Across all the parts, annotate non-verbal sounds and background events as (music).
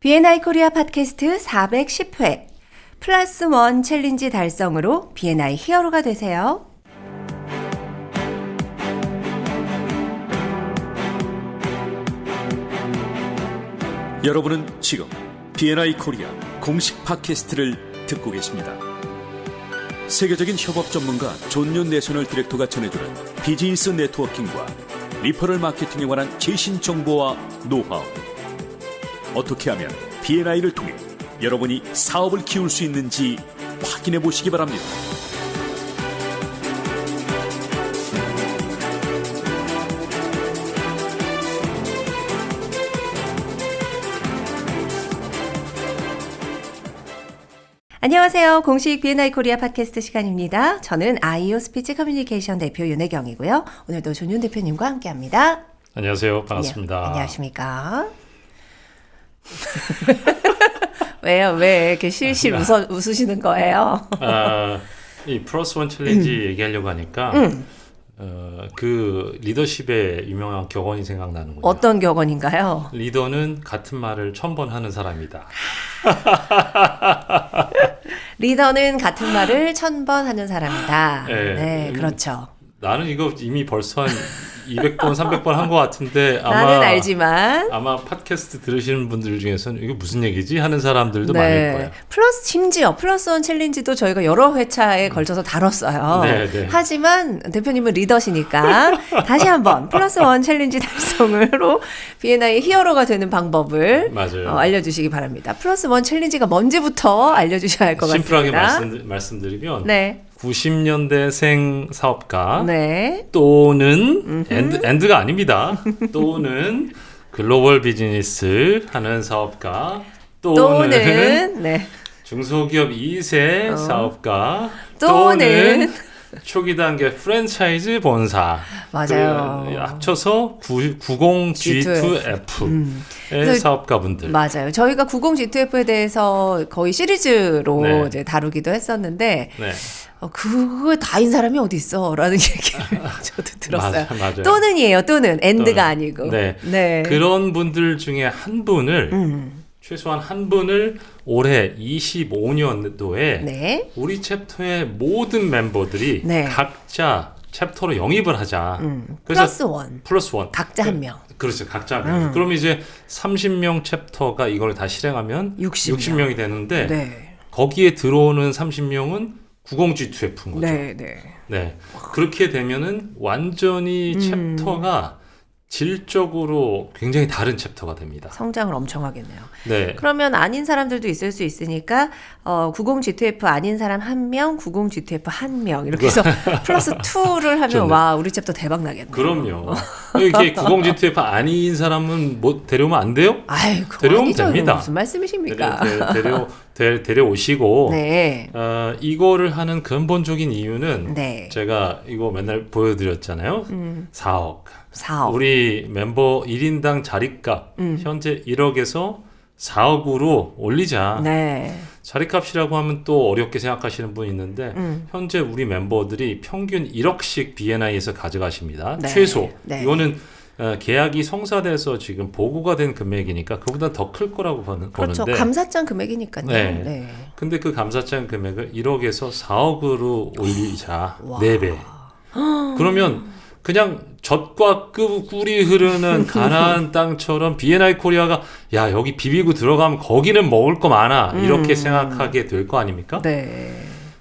B&I 코리아 팟캐스트 410회 플러스 원 챌린지 달성으로 B&I 히어로가 되세요. 여러분은 지금 B&I 코리아 공식 팟캐스트를 듣고 계십니다. 세계적인 협업 전문가 존윤 내셔널 디렉터가 전해주는 비즈니스 네트워킹과 리퍼럴 마케팅에 관한 최신 정보와 노하우. 어떻게 하면 B&I를 통해 여러분이 사업을 키울 수 있는지 확인해 보시기 바랍니다. 안녕하세요. 공식 B&I 코리아 팟캐스트 시간입니다. 저는 아이오 스피치 커뮤니케이션 대표 윤혜경이고요. 오늘도 존윤 대표님과 함께합니다. 안녕하세요. 반갑습니다. 네, 안녕하십니까? (laughs) 왜요? 왜 이렇게 실실 웃어, 웃으시는 거예요? 아, 이 플러스 원 챌린지 음. 얘기하려고 하니까 어, 그 리더십의 유명한 격언이 생각나는군요. 어떤 격언인가요? 리더는 같은 말을 천 번 하는 사람이다. (laughs) 리더는 같은 말을 천 번 하는 사람이다. 네. 네, 음, 그렇죠. 나는 이거 이미 벌써 한 200번, 300번 한 것 같은데 아마 나는 알지만 아마 팟캐스트 들으시는 분들 중에서는 이게 무슨 얘기지 하는 사람들도 많을 거예요. 플러스 심지어 플러스 원 챌린지도 저희가 여러 회차에 걸쳐서 다뤘어요. 네, 네. 하지만 대표님은 리더시니까 (laughs) 다시 한번 플러스 원 챌린지 달성으로 B&I 히어로가 되는 방법을 맞아요. 어, 알려주시기 바랍니다. 플러스 원 챌린지가 뭔지부터 알려주셔야 할것 심플하게 같습니다. 말씀, 말씀드리면 네, 90년대생 사업가. 네, 또는 엔드, 엔드가 아닙니다. 또는 글로벌 비즈니스 하는 사업가. 또는, 또는 네, 중소기업 2세 어. 사업가. 또는 초기 단계 프랜차이즈 본사 맞아요. 그 합쳐서 90G2F의 음. 그래서- 사업가분들 맞아요. 저희가 90G2F에 대해서 거의 시리즈로 네. 이제 다루기도 했었는데 네. 어, 그거 다인 사람이 어디 있어? 라는 (laughs) 얘기를 (laughs) 저도 들었어요. 맞아. 또는이에요. 또는 엔드가 또는. 아니고. 네. 네. 그런 분들 중에 한 분을 음. 최소한 한 분을 올해 25년도에 네. 우리 챕터의 모든 멤버들이 네. 각자 챕터로 영입을 하자. 음. 그래서 플러스 원. 플러스 원. 각자 한 명. 그렇죠. 각자 한 음. 명. 그럼 이제 30명 챕터가 이걸 다 실행하면 60 명. 이 되는데 네. 거기에 들어오는 30명은 90G2F인 거죠. 네, 네. 네. 그렇게 되면은 완전히 음. 챕터가 질적으로 굉장히 다른 챕터가 됩니다. 성장을 엄청 하겠네요. 네. 그러면 아닌 사람들도 있을 수 있으니까 어, 90G2F 아닌 사람 한 명, 90G2F 한 명 이렇게 해서 (laughs) 플러스 2를 하면 좋네. 와 우리 챕터 대박 나겠네. 그럼요. 이렇게 90G2F 아닌 사람은 뭐 데려오면 안 돼요? 아이, 그거 데려오면 아니죠. 됩니다. 무슨 말씀이십니까? 데려, 데- 데려, 데, 데려오시고 네. 어, 이거를 하는 근본적인 이유는 네. 제가 이거 맨날 보여드렸잖아요. 음, 4억. 사업. 우리 멤버 1인당 자리값 음. 현재 1억에서 4억으로 올리자. 네. 자리값이라고 하면 또 어렵게 생각하시는 분이 있는데 음. 현재 우리 멤버들이 평균 1억씩 B&I에서 가져가십니다. 네. 최소. 네. 이거는 어, 계약이 성사돼서 지금 보고가 된 금액이니까 그보다 더 클 거라고 보는, 그렇죠. 보는데 감사장 금액이니까요. 네. 네. 근데 그 감사장 금액을 1억에서 4억으로 올리자. 와. 4배. 그러면 그냥 젖과 끄- 꿀이 흐르는 (laughs) 가나안 땅처럼 B&I 코리아가 야 여기 비비고 들어가면 거기는 먹을 거 많아 이렇게 음. 생각하게 될 거 아닙니까? 네.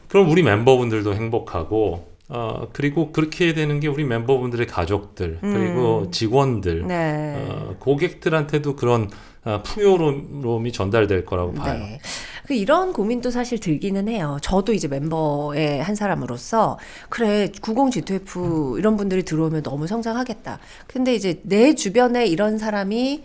그럼 우리 멤버분들도 행복하고 어 그리고 그렇게 되는 게 우리 멤버분들의 가족들 그리고 음. 직원들 네. 어, 고객들한테도 그런 어, 풍요로움이 전달될 거라고 봐요. 네. 그 이런 고민도 사실 들기는 해요. 저도 이제 멤버의 한 사람으로서 그래 90G2F 이런 분들이 들어오면 너무 성장하겠다. 근데 이제 내 주변에 이런 사람이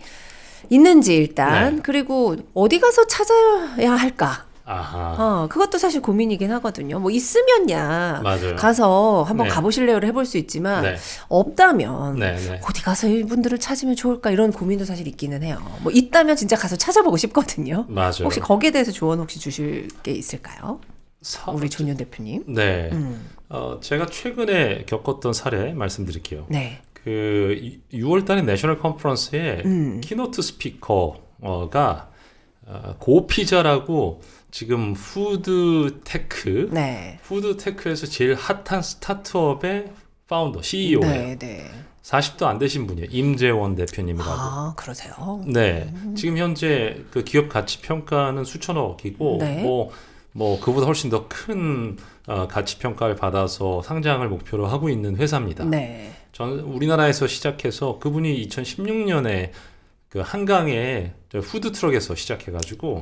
있는지 일단 네. 그리고 어디 가서 찾아야 할까? 아하 어, 그것도 사실 고민이긴 하거든요. 뭐 있으면야 맞아요. 가서 한번 네. 가보실래요를 해볼 수 있지만 네. 없다면 네, 네. 어디 가서 이분들을 찾으면 좋을까 이런 고민도 사실 있기는 해요. 뭐 있다면 진짜 가서 찾아보고 싶거든요. 맞아요. 혹시 거기에 대해서 조언 혹시 주실 게 있을까요? 사- 우리 존윤 대표님. 네. 음. 어, 제가 최근에 겪었던 사례 말씀드릴게요. 네. 그 6월 달에 내셔널 컨퍼런스에 음. 키노트 스피커가 어, 고피자라고 지금 푸드 테크, 네. 푸드 테크에서 제일 핫한 스타트업의 파운더, CEO예요. 네, 네. 40도 안 되신 분이에요. 임재원 대표님이라고. 아, 그러세요? 네. 지금 현재 그 기업 가치 평가는 수천억이고 네. 뭐, 뭐 그보다 훨씬 더큰 어, 가치 평가를 받아서 상장을 목표로 하고 있는 회사입니다. 네. 전 우리나라에서 시작해서 그분이 2016년에 그 한강에 저 푸드 트럭에서 시작해 가지고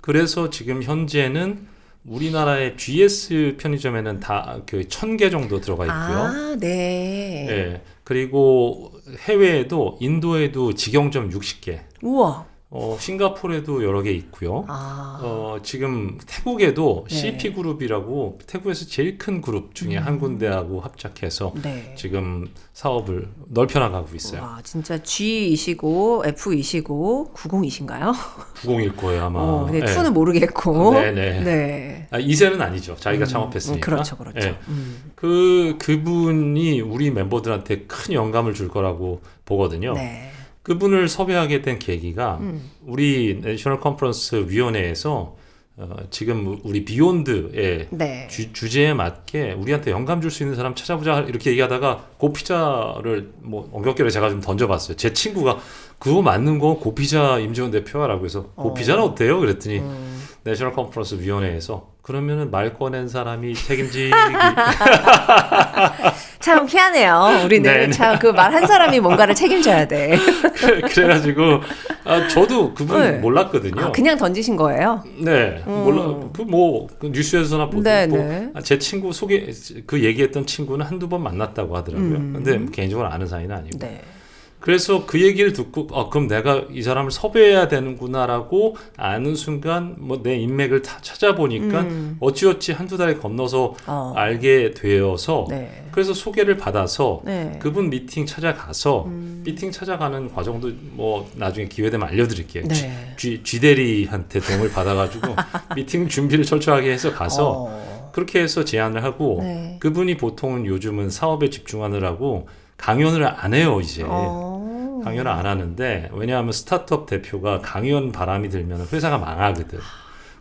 그래서 지금 현재는 우리나라의 GS 편의점에는 다 그 천 개 정도 들어가 있고요. 아, 네. 예. 그리고 해외에도 인도에도 직영점 60개, 우와. 어, 싱가포르에도 여러 개 있고요. 아. 어, 지금 태국에도 네. CP 그룹이라고 태국에서 제일 큰 그룹 중에 한 군데하고 합작해서 네. 지금 사업을 넓혀나가고 있어요. 와, 진짜 G이시고 F이시고 90이신가요? 90일 거예요 아마. 어, 근데 예. 2는 모르겠고. 네네. 네. 아, 이세는 아니죠. 자기가 음, 창업했으니까. 음, 그렇죠, 그렇죠. 예. 음, 그 그분이 우리 멤버들한테 큰 영감을 줄 거라고 보거든요. 네. 그분을 섭외하게 된 계기가 음. 우리 내셔널 컨퍼런스 위원회에서 어, 지금 우리 비욘드의 네. 주, 주제에 맞게 우리한테 영감 줄 수 있는 사람 찾아보자 이렇게 얘기하다가 고피자를 뭐 엉겹결에 제가 좀 던져봤어요. 제 친구가 그거 맞는 거 고피자 임지원 대표라고 해서 고피자는 어 때요? 그랬더니 음. 내셔널 컨퍼런스 위원회에서 그러면은 말 꺼낸 사람이 책임지기 (laughs) 참 희한해요. 우리는 네, 네. 참그 말 한 사람이 뭔가를 책임져야 돼. 그래- (laughs) 그래가지고 아, 저도 그분 네. 몰랐거든요. 아, 그냥 던지신 거예요? 네, 음. 몰라. 그뭐 뉴스에서나 보고 네, 뭐, 네. 아, 제 친구 소개 그 얘기했던 친구는 한두 번 만났다고 하더라고요. 음. 근데 개인적으로 아는 사이는 아니고. 네. 그래서 그 얘기를 듣고 아, 그럼 내가 이 사람을 섭외해야 되는구나라고 아는 순간 뭐 내 인맥을 다 찾아보니까 음. 어찌어찌 한두 달에 건너서 어. 알게 되어서 네. 그래서 소개를 받아서 네. 그분 미팅 찾아가서 음. 미팅 찾아가는 과정도 뭐 나중에 기회 되면 알려드릴게요. 네. 쥐, 쥐 대리한테 도움을 받아가지고 (laughs) 미팅 준비를 철저하게 해서 가서 어. 그렇게 해서 제안을 하고 네. 그분이 보통은 요즘은 사업에 집중하느라고 강연을 안 해요 이제 어. 강연을 안 하는데 왜냐하면 스타트업 대표가 강연 바람이 들면 회사가 망하거든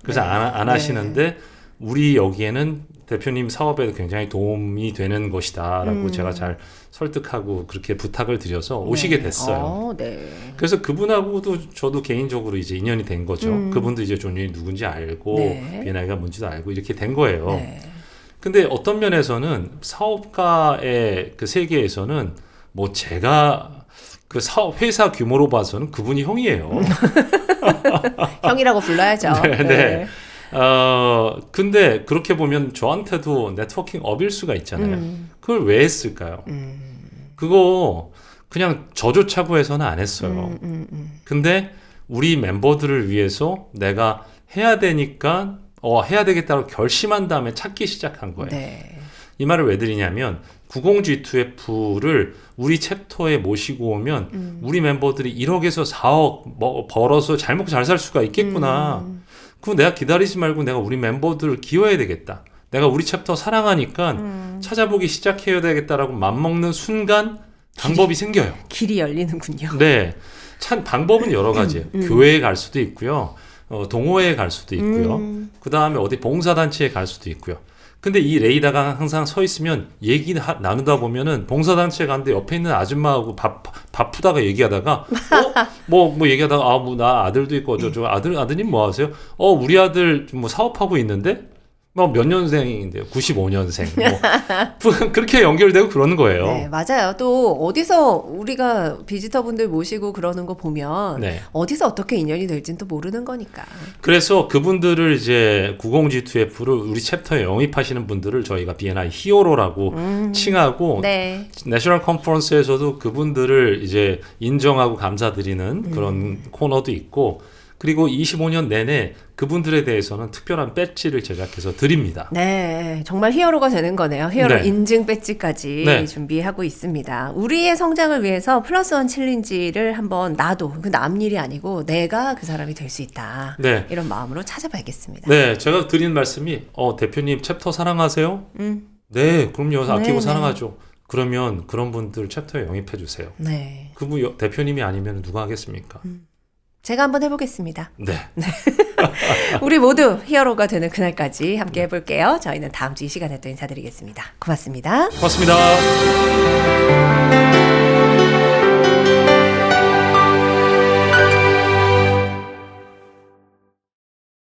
그래서 네. 안, 안 네. 하시는데 우리 여기에는 대표님 사업에도 굉장히 도움이 되는 것이다라고 음. 제가 잘 설득하고 그렇게 부탁을 드려서 오시게 네. 됐어요. 어, 네. 그래서 그분하고도 저도 개인적으로 이제 인연이 된 거죠. 음. 그분도 이제 존윤이 누군지 알고 네. 비엔나이가 뭔지도 알고 이렇게 된 거예요. 네. 근데 어떤 면에서는 사업가의 그 세계에서는 뭐 제가 그 사업 회사 규모로 봐서는 그분이 형이에요. (laughs) 형이라고 불러야죠. 네, 네. 어 근데 그렇게 보면 저한테도 네트워킹 업일 수가 있잖아요. 음. 그걸 왜 했을까요? 음. 그거 그냥 저조차고 해서는 안 했어요. 음, 음, 음. 근데 우리 멤버들을 위해서 내가 해야 되니까 어 해야 되겠다고 결심한 다음에 찾기 시작한 거예요. 네. 이 말을 왜 드리냐면 90G2F를 우리 챕터에 모시고 오면 음. 우리 멤버들이 1억에서 4억 뭐 벌어서 잘 먹고 잘 살 수가 있겠구나. 음. 그럼 내가 기다리지 말고 내가 우리 멤버들을 키워야 되겠다. 내가 우리 챕터 사랑하니까 음. 찾아보기 시작해야 되겠다라고 맘먹는 순간 방법이 생겨요. 길이 열리는군요. (laughs) 네. 참 방법은 여러 가지예요. 음. 교회에 갈 수도 있고요. 어, 동호회에 갈 수도 있고요. 음. 그 다음에 어디 봉사단체에 갈 수도 있고요. 근데 이 레이다가 항상 서 있으면 얘기 하- 나누다 보면은 봉사단체에 갔는데 옆에 있는 아줌마하고 밥, 바쁘다가 얘기하다가 어? (laughs) 뭐, 뭐 얘기하다가 아, 뭐 나 아들도 있고 저저 아들, 아드님 뭐 하세요? 어, 우리 아들 뭐 사업하고 있는데 뭐몇 년생인데요? 95년생. 뭐. (laughs) 그렇게 연결되고 그러는 거예요. 네, 맞아요. 또 어디서 우리가 비지터분들 모시고 그러는 거 보면 네. 어디서 어떻게 인연이 될지는 또 모르는 거니까. 그래서 그분들을 이제 90G2F를 우리 챕터에 영입하시는 분들을 저희가 B&I 히어로라고 음. 칭하고 네. 내셔널 컨퍼런스에서도 그분들을 이제 인정하고 감사드리는 음. 그런 코너도 있고 그리고 25년 내내 그분들에 대해서는 특별한 배지를 제작해서 드립니다. 네, 정말 히어로가 되는 거네요. 히어로 네. 인증 배지까지 네. 준비하고 있습니다. 우리의 성장을 위해서 플러스 원 챌린지를 한번 나도 그 남 일이 아니고 내가 그 사람이 될 수 있다. 네. 이런 마음으로 찾아봐야겠습니다. 네, 제가 드리는 말씀이 어, 대표님 챕터 사랑하세요? 음, 네, 그럼요. 아끼고 네, 네. 사랑하죠. 그러면 그런 분들 챕터에 영입해 주세요. 네. 그분 여- 대표님이 아니면 누가 하겠습니까? 음. 제가 한번 해보겠습니다. 네. 네. (laughs) 우리 모두 히어로가 되는 그날까지 함께 해볼게요. 저희는 다음 주 이 시간에 또 인사드리겠습니다. 고맙습니다. 고맙습니다.